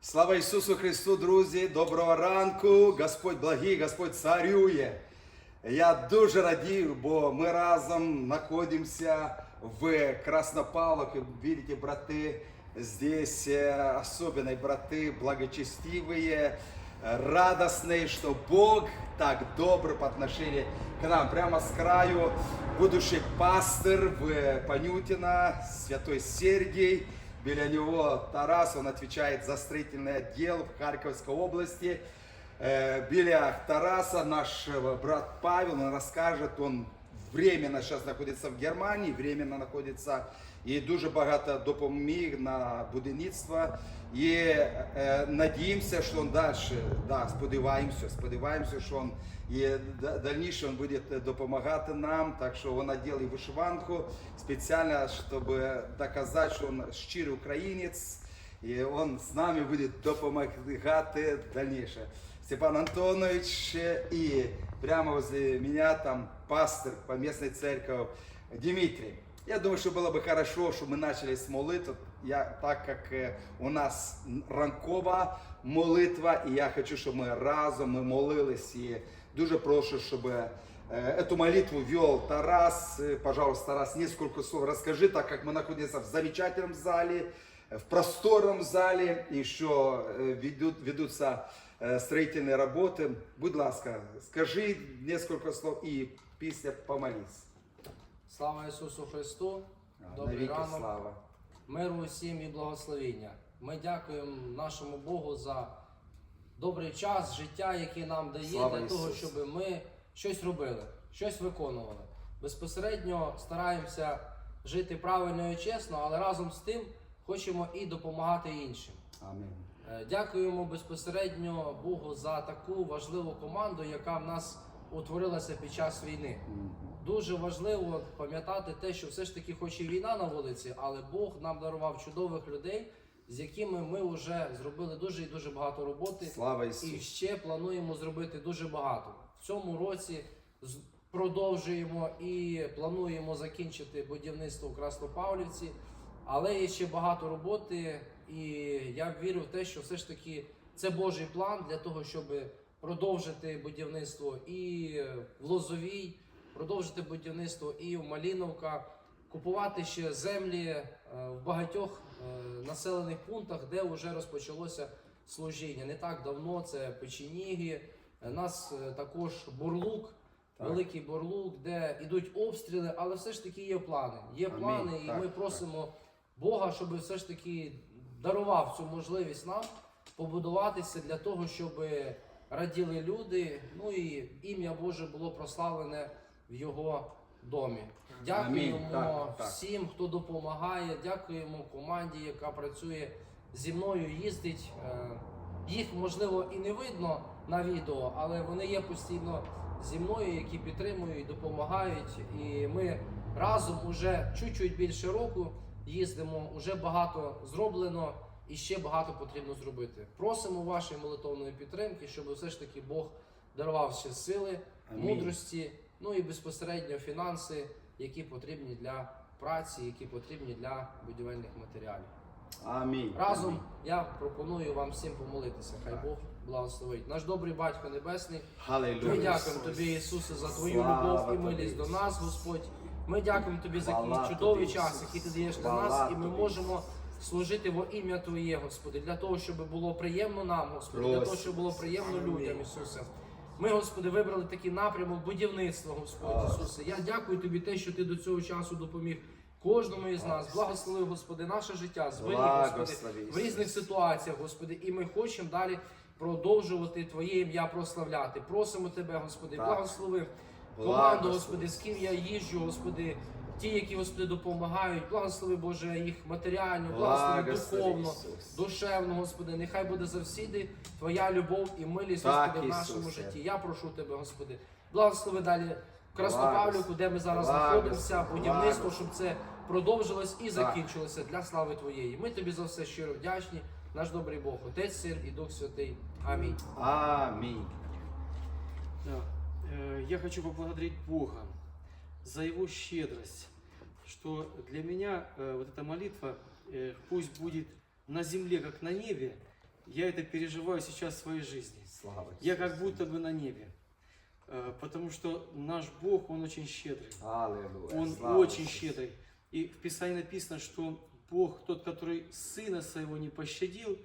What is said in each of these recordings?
Слава Ісусу Христу, друзі! Доброго ранку! Господь благий, Господь царює. Я дуже радію, бо ми разом знаходимося в Краснопавловке. Видите, браты, здесь э, особенные браты, благочестивые, э, радостные, что Бог так добр по отношению к нам. Прямо с краю будущий пастор в Панютина, святой Сергей. Біля него Тарас, он отвечает за строительный отдел в Харьковской области. Э, Біля Тараса наш э, брат Павел, он расскажет, он временно сейчас находится в Германії, временно находится і дуже багато допоміг на будівництво. І е, надіємося, що він далі, да, сподіваємося, сподіваємося, що він і да- дальніше він буде допомагати нам. Так що він наділ і вишиванку спеціально, щоб доказати, що він щирий українець. І він з нами буде допомагати дальніше. Степан Антонович і прямо возле меня там пастор по местной церкви Дмитрий. Я думаю, что было бы хорошо, чтобы мы начали с молитв, я, так как э, у нас ранкова молитва, і я хочу, щоб ми разом ми молились. І дуже прошу, щоб э, эту молитву вел Тарас. Э, Пожалуйста, Тарас, несколько слов расскажи, так как мы находимся в замечательном зале, э, в просторном зале, и еще э, ведут, ведутся э, строительные работы. Будь ласка, скажи несколько слов і після помолись. Слава Ісусу Христу! Добрий Навіки ранок, слава. миру усім і благословіння. Ми дякуємо нашому Богу за добрий час, життя, який нам дає Слава для того, щоб ми щось робили, щось виконували. Безпосередньо стараємося жити правильно і чесно, але разом з тим хочемо і допомагати іншим. Амінь. Е, Дякуємо безпосередньо Богу за таку важливу команду, яка в нас утворилася під час війни. Дуже важливо пам'ятати те, що все ж таки, хоч і війна на вулиці, але Бог нам дарував чудових людей, з якими ми вже зробили дуже і дуже багато роботи. Слава І ще плануємо зробити дуже багато. В цьому році продовжуємо і плануємо закінчити будівництво в Краснопавлівці, але є ще багато роботи, і я вірю в те, що все ж таки це Божий план для того, щоб продовжити будівництво і в Лозовій, продовжити будівництво і в Маліновка, купувати ще землі е, в багатьох е, населених пунктах, де вже розпочалося служіння. Не так давно це печеніги. е, Нас також бурлук, Так. великий бурлук, де йдуть обстріли, але все ж таки є плани. Є Амінь. плани, і Так, ми так. просимо Бога, щоб все ж таки дарував цю можливість нам побудуватися для того, щоб раділи люди. Ну і ім'я Боже було прославлене в його домі. Дякуємо Так, так. всім, хто допомагає. Дякуємо команді, яка працює зі мною, їздить. Е, Їх можливо і не видно на відео, але вони є постійно зі мною, які підтримують, допомагають. І ми разом уже чуть-чуть більше року їздимо. Уже багато зроблено і ще багато потрібно зробити. Просимо вашої молитовної підтримки, щоб все ж таки Бог дарував ще сили, Амінь. мудрості, ну і безпосередньо фінанси, які потрібні для праці, які потрібні для будівельних матеріалів. Амінь. Разом Амінь. я пропоную вам всім помолитися. Хай Бог благословить. Наш добрий батько небесний. Ми дякуємо тобі, Ісусе, за твою Слава любов і милість до нас, Господь. Ми дякуємо тобі за чудовий тобі, час, який ти даєш для нас, і ми можемо служити во ім'я Твоє, Господи, для того, щоб було приємно нам, Господи, для того, щоб було приємно людям, Ісусе. Ми, Господи, вибрали такий напрямок будівництва, Господь Ісусе. Я дякую тобі те, що ти до цього часу допоміг кожному із нас. Благослови, Господи, наше життя, зберіг, Господи, в різних ситуаціях, Господи, і ми хочемо далі продовжувати Твоє ім'я прославляти. Просимо Тебе, Господи, благослови команду, Господи, з ким я їжджу, Господи. Ті, які Господи допомагають, благослови Боже їх матеріально, благослови Благослови, духовно, душевно, Господи. Нехай буде завсіди Твоя любов і милість, Так, Господи, в нашому Ісусе. житті. Я прошу Тебе, Господи, благослови далі Краснопавлюку, де ми зараз знаходимося, будівництво, щоб це продовжилось і закінчилося для слави Твоєї. Ми тобі за все щиро вдячні. Наш добрий Бог, Отець, Син і Дух Святий. Амінь. Амінь. Да. Э, Я хочу поблагодарить Бога за Его щедрость, что для меня э, вот эта молитва э, пусть будет на земле, как на небе, я это переживаю сейчас в своей жизни. Слава Я как будто бы на небе. Э, Потому что наш Бог, Он очень щедрый. Аллилуйя. Он Слава очень Ісусу. щедрый. И в Писании написано, что Бог, тот, который Сына Своего не пощадил,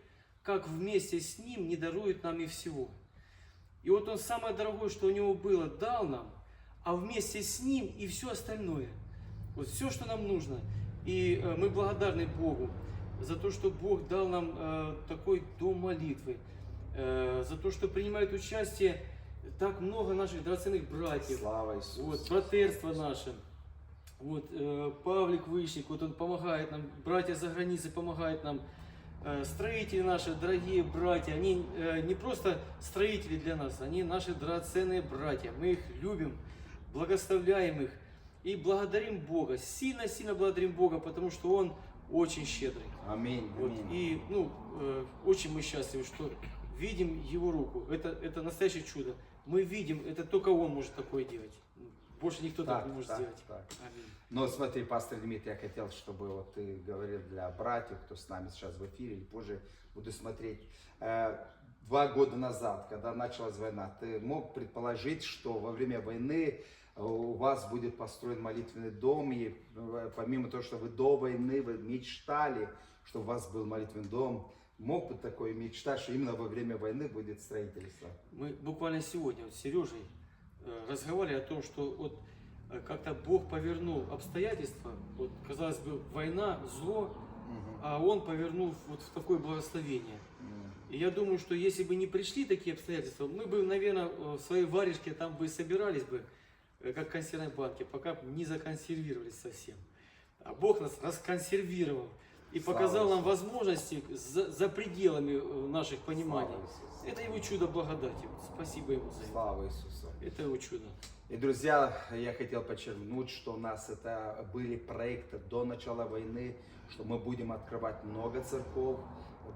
как вместе с Ним не дарует нам и всего. И вот Он самое дорогое, что у Него было, дал нам, а вместе с Ним и все остальное. Вот все, что нам нужно. И э, мы благодарны Богу за то, что Бог дал нам э, такой дом молитвы, э, за то, что принимает участие так много наших драгоценных братьев, Слава Ісусу. вот, братерство наше. Вот, Павлик Вышник, вот он помогает нам, братья за границей помогают нам. Строители наши, дорогие братья, они не просто строители для нас, они наши драгоценные братья. Мы их любим, благословляем их и благодарим Бога. Сильно-сильно благодарим Бога, потому что Он очень щедрый. Амінь. Вот, и ну, э, очень мы счастливы, что видим Его руку. Это, это настоящее чудо. Мы видим, это только Он может такое делать. Больше никто так, не может так, сделать. так. Аминь. Но смотри, пастор Дмитрий, я хотел, чтобы вот ты говорил для братьев, кто с нами сейчас в эфире, и позже буду смотреть. Э, Два года назад, когда началась война, ты мог предположить, что во время войны у вас будет построен молитвенный дом, и э, помимо того, что вы до войны вы мечтали, что у вас был молитвенный дом, мог бы такое мечтать, что именно во время войны будет строительство? Мы буквально сегодня вот с Сережей э, разговаривали о том, что вот э, как-то Бог повернул обстоятельства. Вот, казалось бы, война, зло, а Он повернул вот в такое благословение. И я думаю, что если бы не пришли такие обстоятельства, мы бы, наверное, в своей варежке там бы собирались бы, как в консервной банке, пока не законсервировались совсем. А Бог нас расконсервировал и Слава показал нам возможности за, за пределами э, наших пониманий. Это его чудо благодати. Спасибо ему за это. Слава Иисусу. Это его чудо. И, друзья, я хотел подчеркнуть, что у нас это были проекты до начала войны, что мы будем открывать много церков.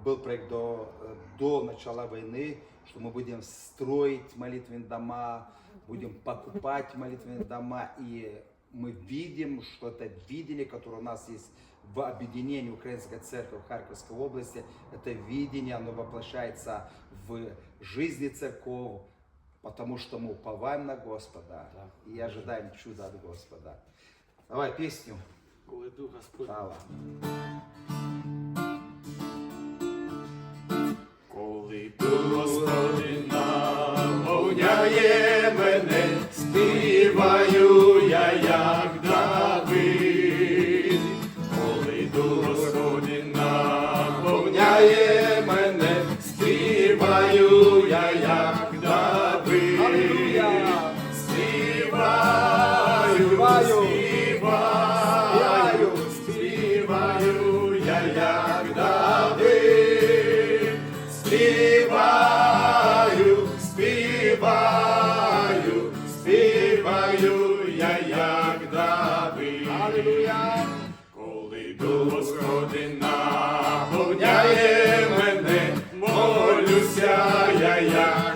Был проект до, э, до начала войны, что мы будем строить молитвенные дома, будем покупать молитвенные дома. И мы видим, что это видение, которое у нас есть в объединении Украинской церкви в Харьковской области, это видение, оно воплощается в жизни церков, потому что мы уповаем на Господа Да. и ожидаем чуда от Господа. Давай песню. Ой, Дух Господь. Слава. Дух Господи наповняє мене, співаю співаю, я, як Давид. Аллилуйя! Коли Дух Господи наповняє мене, молюся я, як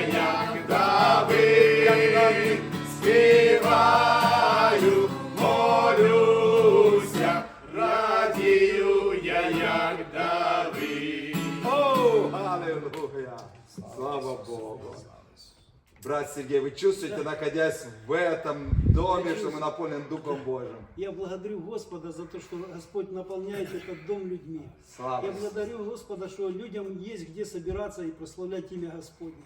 я, як Давид. Співаю, молюся, радію я, як Давид. О, аллилуйя! Слава Богу! Брат Сергей, вы чувствуете, находясь в этом доме, что мы наполнены Духом Божьим? Я благодарю Господа за то, что Господь наполняет этот дом людьми. Слава Я благодарю Господа, что людям есть где собираться и прославлять имя Господне.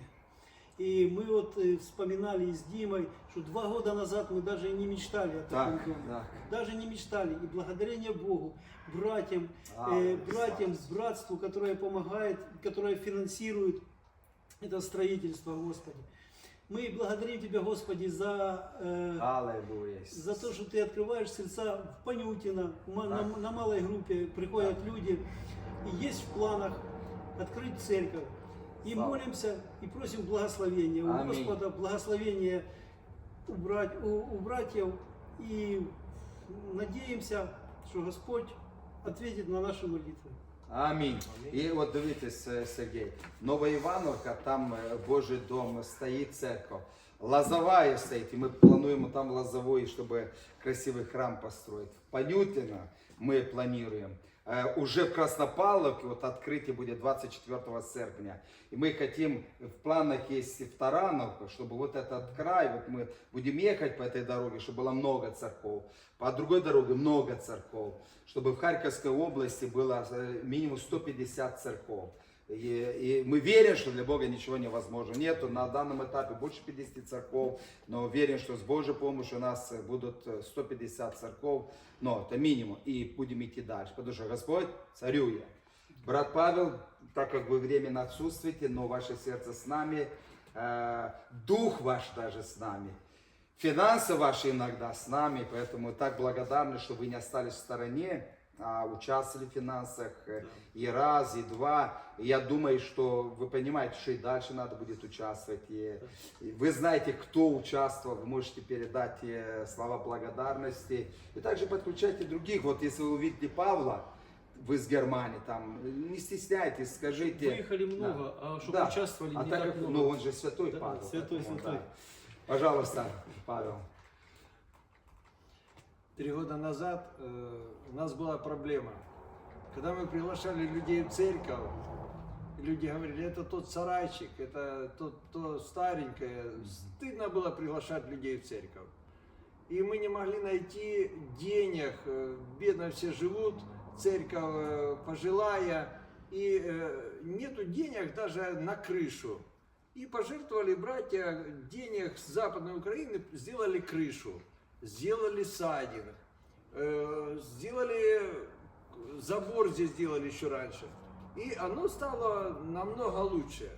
И мы вот э, вспоминали с Димой, что два года назад мы даже и не мечтали о таком Так, доме. так. Даже не мечтали. И благодарение Богу, братьям, э, Аллилуйя. братьям, братству, которое помогает, которое финансирует это строительство, Господи. Мы благодарим Тебя, Господи, за, э, Аллилуйя. за то, что Ты открываешь сердца в Понютино, ма- на, на малой группе приходят люди, и есть в планах открыть церковь. И Слава. молимся, и просим благословения у Аминь. Господа, благословения у, брат- у- у братьев, и надеемся, что Господь ответит на наши молитвы. Амінь. І от дивіться, С- Сергій, Нова Івановка, там е, Божий дом, стоїть церковь. Лозовая стоит, и мы плануем там лозовой, чтобы красивый храм построить. В Понютино мы планируем. Э, Уже в Краснопавловке вот открытие будет 24 серпня. И мы хотим, в планах есть и в Тарановку, чтобы вот этот край, вот мы будем ехать по этой дороге, чтобы было много церков. По другой дороге много церков. Чтобы в Харьковской области было э, минимум 150 церков. И, и мы верим, что для Бога ничего невозможно. Нету на данном этапе больше 50 церков, но верим, что с Божьей помощью у нас будут э, 150 церков, но это минимум, и будем идти дальше, потому что Господь царюет. Брат Павел, так как вы временно отсутствуете, но ваше сердце с нами, э, дух ваш даже с нами, финансы ваши иногда с нами, поэтому так благодарны, что вы не остались в стороне, а участвовали в финансах э, и раз, и два. И я думаю, что вы понимаете, что и дальше надо будет участвовать. И, и вы знаете, кто участвовал, вы можете передать э, слова благодарности. И также подключайте других. Вот если вы увидите Павла, вы с Германии, там, не стесняйтесь, скажите. Выехали много, а чтобы Да. участвовали А не так так как, много. ну он же святой Да, Павел. святой, поэтому, святой. да. Пожалуйста, Павел. Три года назад э, у нас была проблема. Когда мы приглашали людей в церковь, люди говорили, это тот сарайчик, это тот, то старенькое. Стыдно было приглашать людей в церковь. И мы не могли найти денег, э, бедно все живут, церковь э, пожилая, и э, нету денег даже на крышу. И пожертвовали братья денег с Западной Украины, сделали крышу, сделали садик, э, сделали забор здесь сделали еще раньше. И оно стало намного лучше.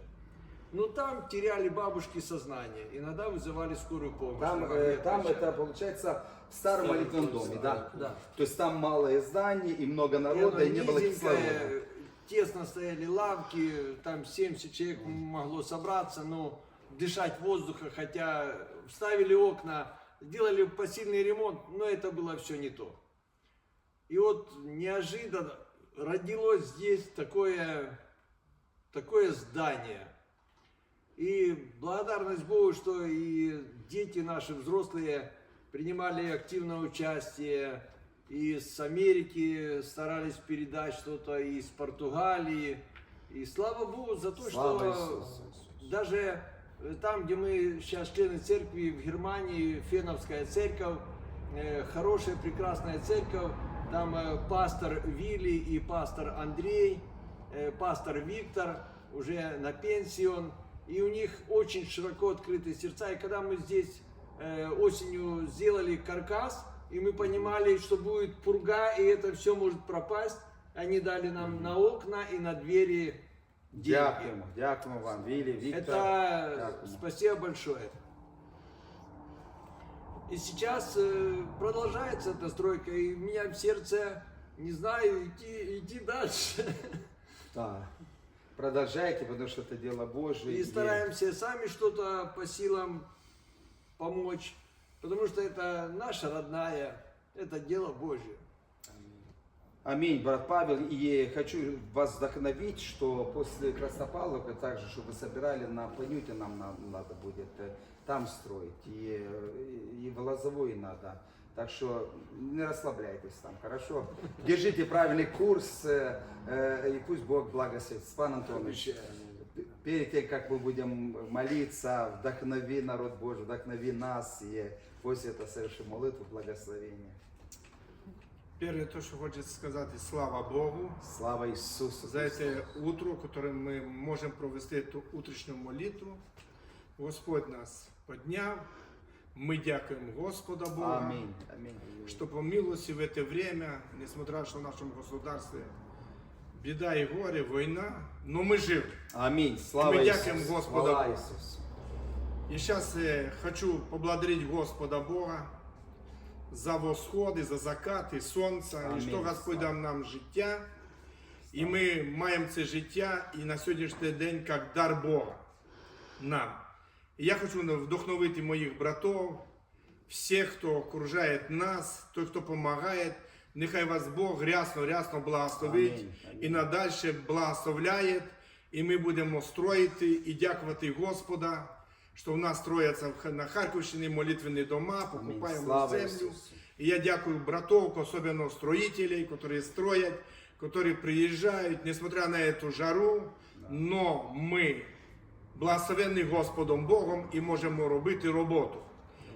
Но там теряли бабушки сознание, иногда вызывали скорую помощь. Там, э, там это получается в старом молитвенном доме, да? Да. То есть там малое здание и много И народа, оно и не было кислорода. тесно стояли лавки, там 70 человек могло собраться, но дышать воздуха, хотя вставили окна, сделали посильный ремонт, но это было все не то. И вот неожиданно родилось здесь такое, такое здание. И благодарность Богу, что и дети наши взрослые принимали активное участие. И с Америки старались передать что-то, и из Португалии. И слава Богу за то, Слава что Иисусу. даже там, где мы сейчас члены церкви в Германии, Феновская церковь, э, хорошая, прекрасная церковь, там э, пастор Вилли и пастор Андрей, э, пастор Виктор, уже на пенсии он, и у них очень широко открытые сердца. И когда мы здесь осенью сделали каркас, и мы понимали, что будет пурга, и это все может пропасть, они дали нам на окна и на двери деньги. Дякуємо, дякуємо вам, Вілі, Віктор. Это Дякуємо. спасибо большое. И сейчас э, продолжается эта стройка, и у меня в сердце, не знаю, идти, идти дальше. Так. Продолжайте, потому что это дело Божие. И стараемся сами что-то по силам помочь, потому что это наша родная, это дело Божье. Аминь, брат Павел. И хочу вас вдохновить, что после Краснопавловки также, чтобы вы собирали на Понюте, нам на- надо будет э, там строить. И, э, и в Лозовой надо. Так что не расслабляйтесь там, хорошо? Держите правильный курс, э, и пусть Бог благословит. Степан Антонович, перед тем, как мы будем молиться, вдохнови народ Божий, вдохнови нас, и после этого совершим молитву благословения. Первое, то, что хочется сказать, слава Богу Слава Иисусу! за это утро, которое мы можем провести эту утреннюю молитву. Господь нас подняв. Мы дякуем Господа Бога, Амінь. Амінь. что по милости в это время, несмотря что в нашем государстве беда и горе, война, но мы живы. Амінь. Слава Ми Ісусу. дякуємо Господу Слава Богу. Ісусу. И сейчас хочу поблагодарить Господа Бога за восходи, за закати сонця, і що Господь дав нам життя. І ми маємо це життя і на сьогоднішній день як дар Бога нам. І я хочу вдохновити моїх братів, всіх, хто окружає нас, той, хто допомагає. Нехай вас Бог рясно, рясно благословить і надальше благословляє. І ми будемо строїти і дякувати Господа, що в нас строяться в- на Харківщині молитвені дома, Амінь. покупаємо Слава землю. Ісусу. И я дякую братов, особенно строителей, которые строят, которые приезжают, несмотря на эту жару, но мы благословенні Господом Богом і можемо робити роботу.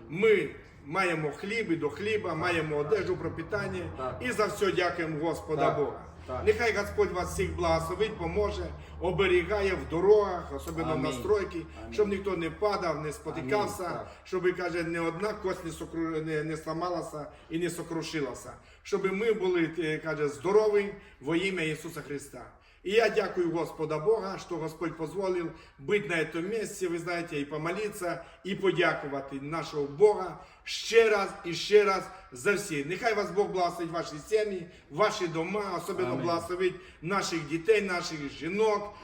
Ми маємо хліб і до хліба, маємо одежу, пропитання Так. і за все дякуємо Господа Так. Бога. Так. Нехай Господь вас всіх благословить, поможе, оберігає в дорогах, особливо Амінь. на стройки, Амінь. щоб ніхто не падав, не спотикався, Амінь. Щоб каже, не одна кость не, сокру... не, не сламалася і не сокрушилася. Щоб ми були е, каже, здорові во ім'я Ісуса Христа. І я дякую Господа Бога, що Господь позволил быть на этом місці, ви знаєте, і помолитися, і подякувати нашого Бога ще раз і ще раз за всі. Нехай вас Бог благословить ваші сім'ї, ваші дома, особливо благословить наших дітей, наших жінок,